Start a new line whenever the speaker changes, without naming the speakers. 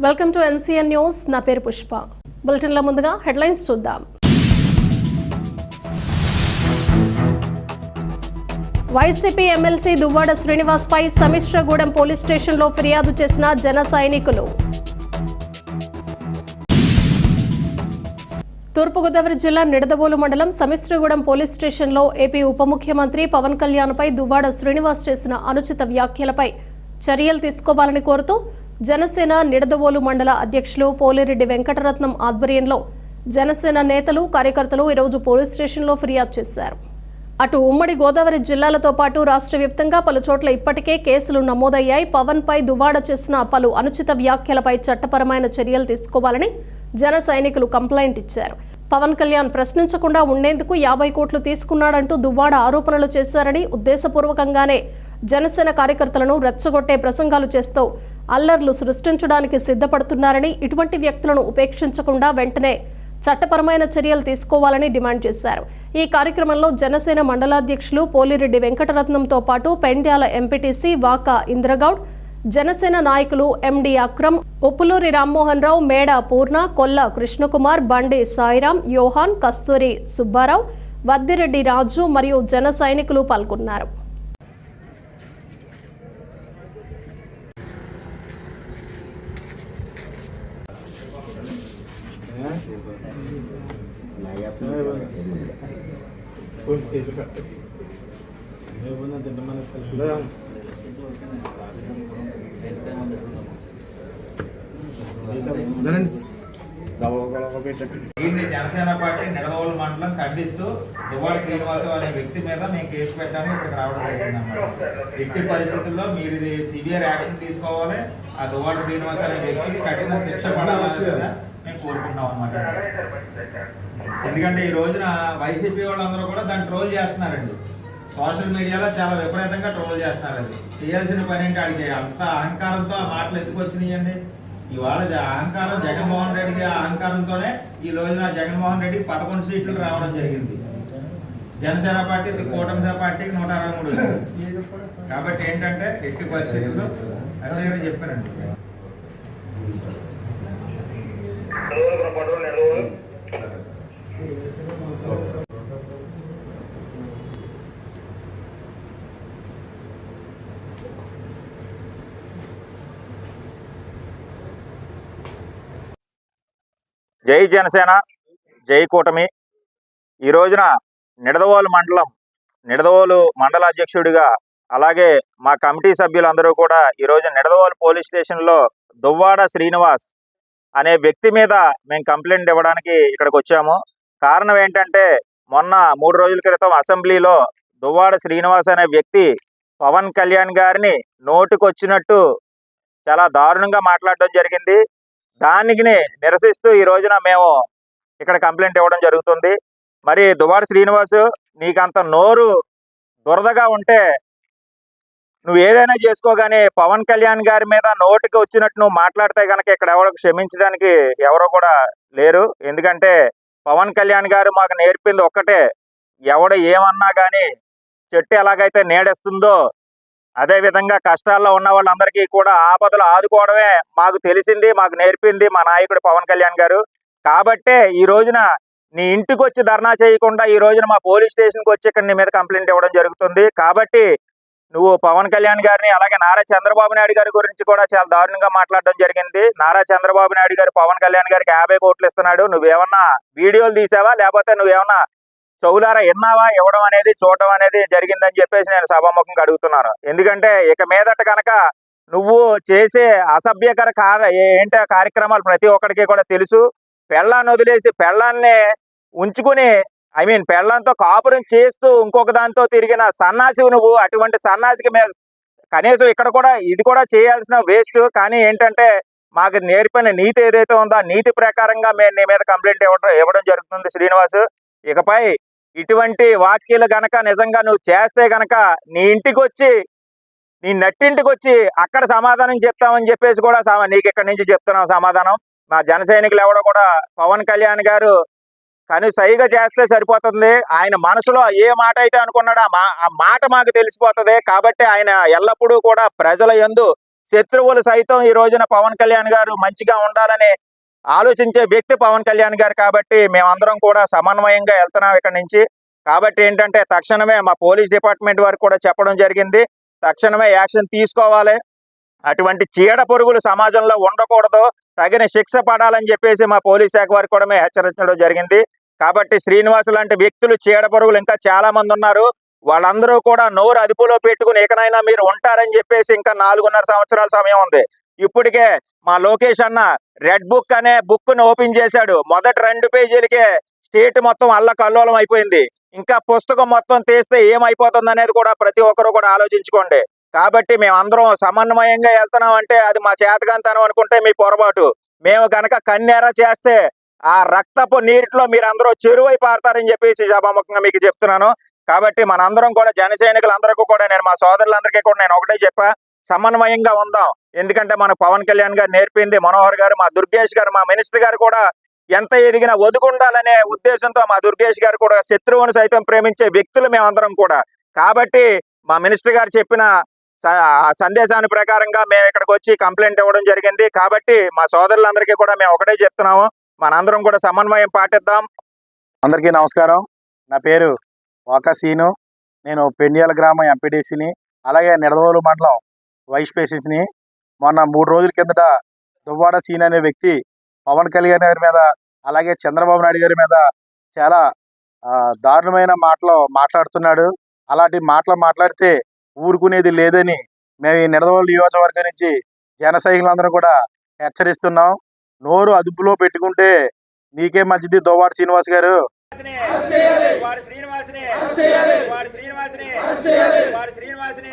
Welcome to NCN news నా పేరు పుష్ప. బులెటిన్లో ముందుగా హెడ్లైన్స్ చూద్దాం. వైసీపీ ఎమ్మెల్సీ దువ్వాడ శ్రీనివాస్పై సమిశ్రగూడెం పోలీస్ స్టేషన్లో ఫిర్యాదు చేసిన జన సైనికులు. తూర్పుగోదావరి జిల్లా నిడదవోలు మండలం సమిశ్రగూడెం పోలీస్ స్టేషన్లో ఏపీ ఉప ముఖ్యమంత్రి పవన్ కళ్యాణ్పై దువ్వాడ శ్రీనివాస్ చేసిన అనుచిత వ్యాఖ్యలపై చర్యలు తీసుకోవాలని కోరుతూ జనసేన నిడదవోలు మండల అధ్యక్షులు పోలిరెడ్డి వెంకటరత్నం ఆధ్వర్యంలో జనసేన నేతలు కార్యకర్తలు ఈరోజు పోలీస్ స్టేషన్లో ఫిర్యాదు చేశారు. అటు ఉమ్మడి గోదావరి జిల్లాలతో పాటు రాష్ట్ర వ్యాప్తంగా పలు చోట్ల ఇప్పటికే కేసులు నమోదయ్యాయి. పవన్ పై దువాడ చేసిన పలు అనుచిత వ్యాఖ్యలపై చట్టపరమైన చర్యలు తీసుకోవాలని జన సైనికులు కంప్లైంట్ ఇచ్చారు. పవన్ కళ్యాణ్ ప్రశ్నించకుండా ఉండేందుకు యాభై కోట్లు తీసుకున్నాడంటూ దువ్వాడ ఆరోపణలు చేశారని ఉద్దేశపూర్వకంగానే జనసేన కార్యకర్తలను రెచ్చగొట్టే ప్రసంగాలు చేస్తూ అల్లర్లు సృష్టించడానికి సిద్ధపడుతున్నారని ఇటువంటి వ్యక్తులను ఉపేక్షించకుండా వెంటనే చట్టపరమైన చర్యలు తీసుకోవాలని డిమాండ్ చేశారు. ఈ కార్యక్రమంలో జనసేన మండలాధ్యక్షులు పోలిరెడ్డి వెంకటరత్నంతో పాటు పెండ్యాల ఎంపీటీసీ వాకా ఇంద్రగౌడ్ జనసేన నాయకులు ఎండి అక్రమ్ ఉప్పులూరి రామ్మోహన్ రావు మేడ పూర్ణ కొల్ల కృష్ణకుమార్ బండి సాయిరాం యోహాన్ కస్తూరి సుబ్బారావు వద్దిరెడ్డి రాజు మరియు జన సైనికులు పాల్గొన్నారు.
దీన్ని జనసేన పార్టీ నిడదవోలు మండలం ఖండిస్తూ దువ్వాడ శ్రీనివాసరావు అనే వ్యక్తి మీద మేము కేసు పెట్టాము ఇక్కడికి రావడం జరిగిందన్నమాట. ఎట్టి పరిస్థితుల్లో మీరు ఇది సివియర్ యాక్షన్ తీసుకోవాలి. ఆ దువ్వాడ శ్రీనివాస అనే వ్యక్తికి కఠిన శిక్ష పడాలని మేము కోరుకుంటున్నాం అన్నమాట. ఎందుకంటే ఈ రోజున వైసీపీ వాళ్ళందరూ కూడా దాన్ని ట్రోల్ చేస్తున్నారండి. సోషల్ మీడియాలో చాలా విపరీతంగా ట్రోల్ చేస్తున్నారు అది. చేయాల్సిన పని ఏంటి అది అంత అహంకారంతో ఆ మాటలు ఎత్తుకొచ్చినాయండి ఇవాళ అహంకారం జగన్మోహన్ రెడ్డికి ఆ అహంకారంతోనే ఈ రోజున జగన్మోహన్ రెడ్డికి పదకొండు సీట్లు రావడం జరిగింది. జనసేన పార్టీ కూటమి పార్టీకి నూట అరవై మూడు కాబట్టి ఏంటంటే ఎట్టి పరిస్థితుల్లో
జై జనసేన జై కూటమి. ఈ రోజున నిడదవోలు మండలం నిడదవోలు మండల అధ్యక్షుడిగా అలాగే మా కమిటీ సభ్యులందరూ కూడా ఈరోజు నిడదవోలు పోలీస్ స్టేషన్లో దువ్వాడ శ్రీనివాస్ అనే వ్యక్తి మీద మేము కంప్లైంట్ ఇవ్వడానికి ఇక్కడికి వచ్చాము. కారణం ఏంటంటే మొన్న మూడు రోజుల క్రితం అసెంబ్లీలో దువ్వాడ శ్రీనివాస్ అనే వ్యక్తి పవన్ కళ్యాణ్ గారిని నోటికొచ్చినట్టు చాలా దారుణంగా మాట్లాడడం జరిగింది. దానికి నిరసిస్తూ ఈ రోజున మేము ఇక్కడ కంప్లైంట్ ఇవ్వడం జరుగుతుంది. మరి దువ్వాడ శ్రీనివాసు నీకంత నోరు దురదగా ఉంటే నువ్వు ఏదైనా చేసుకోగానే పవన్ కళ్యాణ్ గారి మీద నోటికి వచ్చినట్టు నువ్వు మాట్లాడితే కనుక ఇక్కడ ఎవరు క్షమించడానికి ఎవరో కూడా లేరు. ఎందుకంటే పవన్ కళ్యాణ్ గారు మాకు నేర్పింది ఒక్కటే. ఎవడు ఏమన్నా కానీ చెట్టు ఎలాగైతే నీడేస్తుందో అదే విధంగా కష్టాల్లో ఉన్న వాళ్ళందరికీ కూడా ఆపదలు ఆదుకోవడమే మాకు తెలిసింది మాకు నేర్పింది మా నాయకుడు పవన్ కళ్యాణ్ గారు. కాబట్టే ఈ రోజున నీ ఇంటికి వచ్చి ధర్నా చేయకుండా ఈ రోజున మా పోలీస్ స్టేషన్కి వచ్చి ఇక్కడ నీ మీద కంప్లైంట్ ఇవ్వడం జరుగుతుంది. కాబట్టి నువ్వు పవన్ కళ్యాణ్ గారిని అలాగే నారా చంద్రబాబు నాయుడు గారి గురించి కూడా చాలా దారుణంగా మాట్లాడడం జరిగింది. నారా చంద్రబాబు నాయుడు గారు పవన్ కళ్యాణ్ గారికి యాభై కోట్లు ఇస్తున్నాడు. నువ్వేమన్నా వీడియోలు తీసావా? లేకపోతే నువ్వేమన్నా చౌలారా ఇన్నావా ఇవ్వడం అనేది చూడడం అనేది జరిగిందని చెప్పేసి నేను సభాముఖంగా అడుగుతున్నాను. ఎందుకంటే ఇక మీదట కనుక నువ్వు చేసే అసభ్యకర కార ఏంటి కార్యక్రమాలు ప్రతి ఒక్కడికి కూడా తెలుసు. పెళ్ళాన్ని వదిలేసి పెళ్ళాన్ని ఉంచుకుని ఐ మీన్ పెళ్ళంతో కాపురం చేస్తూ ఇంకొక దాంతో తిరిగిన సన్నాసి నువ్వు అటువంటి సన్నాసికి మేము కనీసం ఇక్కడ కూడా ఇది కూడా చేయాల్సిన వేస్ట్ కానీ ఏంటంటే మాకు నేర్పిన నీతి ఏదైతే ఉందో ఆ నీతి ప్రకారంగా మేము నీ మీద కంప్లైంట్ ఇవ్వడం ఇవ్వడం జరుగుతుంది శ్రీనివాస్. ఇకపై ఇటువంటి వాక్యలు గనక నిజంగా నువ్వు చేస్తే గనక నీ ఇంటికి వచ్చి నీ నట్టింటికి వచ్చి అక్కడ సమాధానం చెప్తామని చెప్పేసి కూడా నీకు ఇక్కడి నుంచి చెప్తున్నాం సమాధానం. మా జన సైనికులు ఎవడో కూడా పవన్ కళ్యాణ్ గారు కానీ సైగా చేస్తే సరిపోతుంది. ఆయన మనసులో ఏ మాట అయితే అనుకున్నాడో ఆ మా మాట మాకు తెలిసిపోతుంది. కాబట్టి ఆయన ఎల్లప్పుడూ కూడా ప్రజల యందు శత్రువులు సైతం ఈ రోజున పవన్ కళ్యాణ్ గారు మంచిగా ఉండాలని ఆలోచించే వ్యక్తి పవన్ కళ్యాణ్ గారు కాబట్టి మేమందరం కూడా సమన్వయంగా వెళ్తున్నాం ఇక్కడ నుంచి. కాబట్టి ఏంటంటే తక్షణమే మా పోలీస్ డిపార్ట్మెంట్ వారికి కూడా చెప్పడం జరిగింది. తక్షణమే యాక్షన్ తీసుకోవాలి. అటువంటి చీడ పురుగులు సమాజంలో ఉండకూడదు. తగిన శిక్ష పడాలని చెప్పేసి మా పోలీస్ శాఖ వారికి కూడా మేము హెచ్చరించడం జరిగింది. కాబట్టి శ్రీనివాస్ లాంటి వ్యక్తులు చీడపురుగులు ఇంకా చాలా మంది ఉన్నారు. వాళ్ళందరూ కూడా నోరు అదుపులో పెట్టుకుని ఇకనైనా మీరు ఉంటారని చెప్పేసి ఇంకా నాలుగున్నర సంవత్సరాల సమయం ఉంది. ఇప్పటికే మా లోకేష్ అన్న రెడ్ బుక్ అనే బుక్ను ఓపెన్ చేశాడు. మొదటి రెండు పేజీలకే స్టేట్ మొత్తం అల్ల కల్లోలం అయిపోయింది. ఇంకా పుస్తకం మొత్తం తీస్తే ఏమైపోతుంది అనేది కూడా ప్రతి ఒక్కరు కూడా ఆలోచించుకోండి. కాబట్టి మేము అందరం సమన్వయంగా వెళ్తున్నాం అంటే అది మా చేతకంతనం అనుకుంటే మీ పొరపాటు. మేము కనుక కన్నెర చేస్తే ఆ రక్తపు నీటిలో మీరు అందరూ చెరువై పారతారని చెప్పేసి సభాముఖంగా మీకు చెప్తున్నాను. కాబట్టి మనందరం కూడా జన సైనికులందరికీ కూడా నేను మా సోదరులందరికీ కూడా నేను ఒకటే చెప్పా సమన్వయంగా ఉందాం. ఎందుకంటే మన పవన్ కళ్యాణ్ గారు నేర్పింది మనోహర్ గారు మా దుర్గేష్ గారు మా మినిస్టర్ గారు కూడా ఎంత ఎదిగినా ఒదుగుండాలనే ఉద్దేశంతో మా దుర్గేష్ గారు కూడా శత్రువును సైతం ప్రేమించే వ్యక్తులు మేమందరం కూడా. కాబట్టి మా మినిస్టర్ గారు చెప్పిన సందేశాన్ని ప్రకారంగా మేము ఇక్కడికి వచ్చి కంప్లైంట్ ఇవ్వడం జరిగింది. కాబట్టి మా సోదరులందరికీ కూడా మేము ఒకటే చెప్తున్నాము. మనందరం కూడా సమన్వయం పాటిద్దాం.
అందరికీ నమస్కారం. నా పేరు వాకసీను నేను పెండియాల గ్రామం ఎంపీడీసీని అలాగే నిడదవోలు మండలం వైస్ ప్రెసిడెంట్ని. మొన్న మూడు రోజుల కిందట దువ్వాడ సీన్ అనే వ్యక్తి పవన్ కళ్యాణ్ గారి మీద అలాగే చంద్రబాబు నాయుడు గారి మీద చాలా దారుణమైన మాటలు మాట్లాడుతున్నాడు. అలాంటి మాటలు మాట్లాడితే ఊరుకునేది లేదని మేము ఈ నిడదవోలు నియోజకవర్గం నుంచి జన సైనికులందరూ కూడా హెచ్చరిస్తున్నాం. నోరు అదుపులో పెట్టుకుంటే నీకే మంచిది. దువ్వాడ శ్రీనివాస్ గారు.
శ్రీనివాసిని.